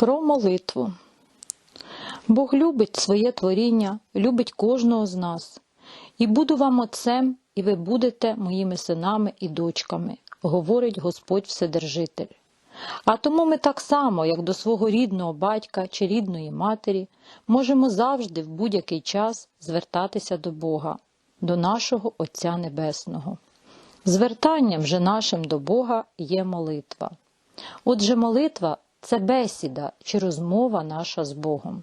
Про молитву. Бог любить своє творіння, любить кожного з нас. І буду вам отцем, і ви будете моїми синами і дочками, говорить Господь Вседержитель. А тому ми так само, як до свого рідного батька чи рідної матері, можемо завжди в будь-який час звертатися до Бога, до нашого Отця Небесного. Звертанням же нашим до Бога є молитва. Отже, молитва це бесіда чи розмова наша з Богом.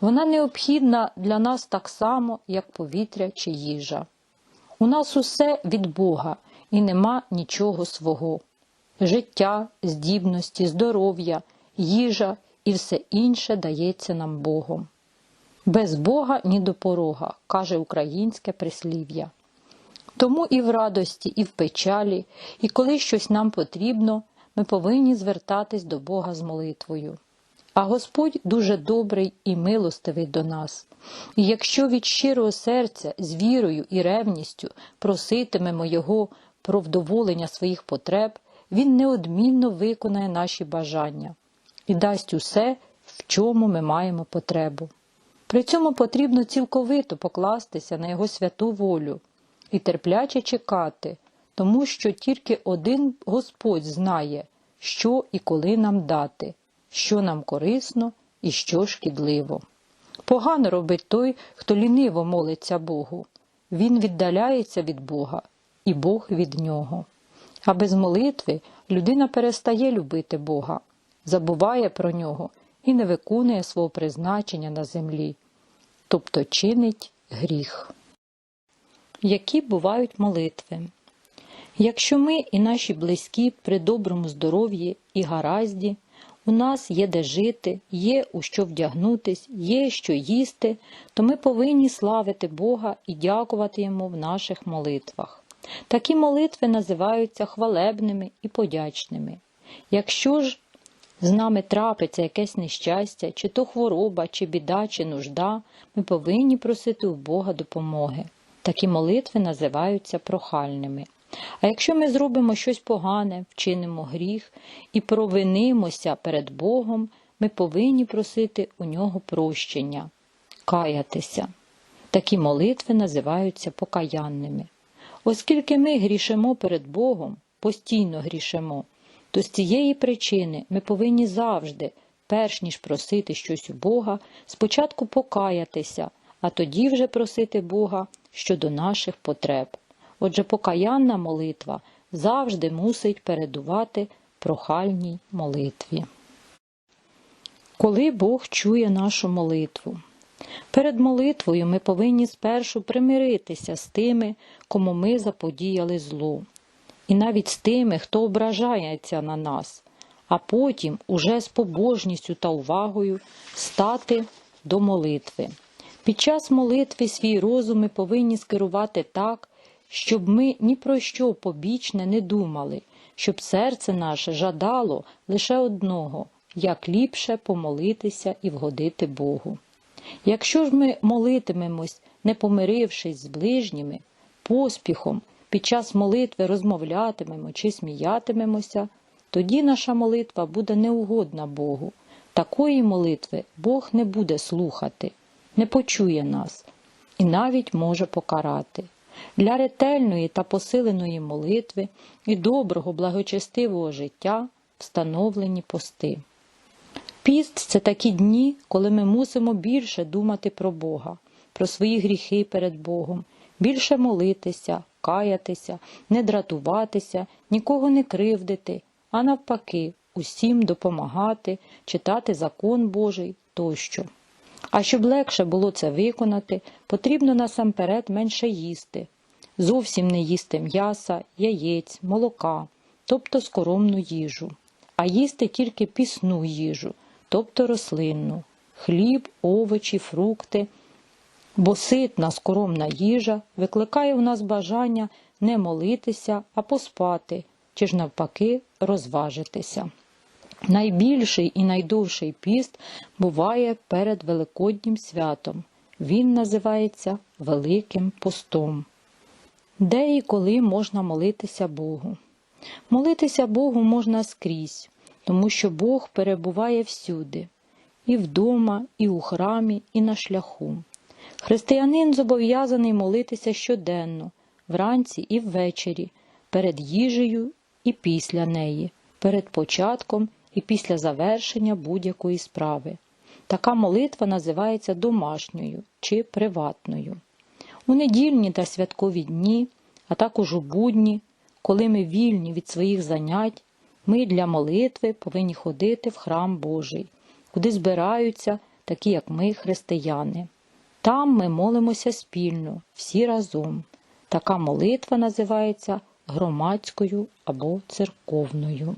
Вона необхідна для нас так само, як повітря чи їжа. У нас усе від Бога і нема нічого свого. Життя, здібності, здоров'я, їжа і все інше дається нам Богом. Без Бога ні до порога, каже українське прислів'я. Тому і в радості, і в печалі, і коли щось нам потрібно, ми повинні звертатись до Бога з молитвою. А Господь дуже добрий і милостивий до нас. І якщо від щирого серця, з вірою і ревністю проситимемо Його про вдоволення своїх потреб, Він неодмінно виконає наші бажання і дасть усе, в чому ми маємо потребу. При цьому потрібно цілковито покластися на Його святу волю і терпляче чекати, тому що тільки один Господь знає, що і коли нам дати, що нам корисно і що шкідливо. Погано робить той, хто ліниво молиться Богу. Він віддаляється від Бога, і Бог від нього. А без молитви людина перестає любити Бога, забуває про нього і не виконує свого призначення на землі, тобто чинить гріх. Які бувають молитви? Якщо ми і наші близькі при доброму здоров'ї і гаразді, у нас є де жити, є у що вдягнутись, є що їсти, то ми повинні славити Бога і дякувати Йому в наших молитвах. Такі молитви називаються хвалебними і подячними. Якщо ж з нами трапиться якесь нещастя, чи то хвороба, чи біда, чи нужда, ми повинні просити у Бога допомоги. Такі молитви називаються прохальними. А якщо ми зробимо щось погане, вчинимо гріх і провинимося перед Богом, ми повинні просити у нього прощення, каятися. Такі молитви називаються покаянними. Оскільки ми грішимо перед Богом, постійно грішимо, то з цієї причини ми повинні завжди, перш ніж просити щось у Бога, спочатку покаятися, а тоді вже просити Бога щодо наших потреб. Отже, покаянна молитва завжди мусить передувати прохальній молитві. Коли Бог чує нашу молитву. Перед молитвою ми повинні спершу примиритися з тими, кому ми заподіяли зло, і навіть з тими, хто ображається на нас, а потім уже з побожністю та увагою стати до молитви. Під час молитви свій розум ми повинні скерувати так, щоб ми ні про що побічне не думали, щоб серце наше жадало лише одного, як ліпше помолитися і вгодити Богу. Якщо ж ми молитимемось, не помирившись з ближніми, поспіхом, під час молитви розмовлятимемо чи сміятимемося, тоді наша молитва буде неугодна Богу. Такої молитви Бог не буде слухати, не почує нас і навіть може покарати. Для ретельної та посиленої молитви і доброго, благочестивого життя встановлені пости. Піст це такі дні, коли ми мусимо більше думати про Бога, про свої гріхи перед Богом, більше молитися, каятися, не дратуватися, нікого не кривдити, а навпаки, усім допомагати, читати закон Божий тощо. А щоб легше було це виконати, потрібно насамперед менше їсти, зовсім не їсти м'яса, яєць, молока, тобто скоромну їжу, а їсти тільки пісну їжу, тобто рослинну, хліб, овочі, фрукти, бо ситна скоромна їжа викликає у нас бажання не молитися, а поспати, чи ж навпаки розважитися. Найбільший і найдовший піст буває перед Великоднім святом. Він називається Великим постом. Де і коли можна молитися Богу? Молитися Богу можна скрізь, тому що Бог перебуває всюди, і вдома, і у храмі, і на шляху. Християнин зобов'язаний молитися щоденно, вранці і ввечері, перед їжею і після неї, перед початком і після завершення будь-якої справи. Така молитва називається домашньою чи приватною. У недільні та святкові дні, а також у будні, коли ми вільні від своїх занять, ми для молитви повинні ходити в храм Божий, куди збираються такі, як ми, християни. Там ми молимося спільно, всі разом. Така молитва називається громадською або церковною.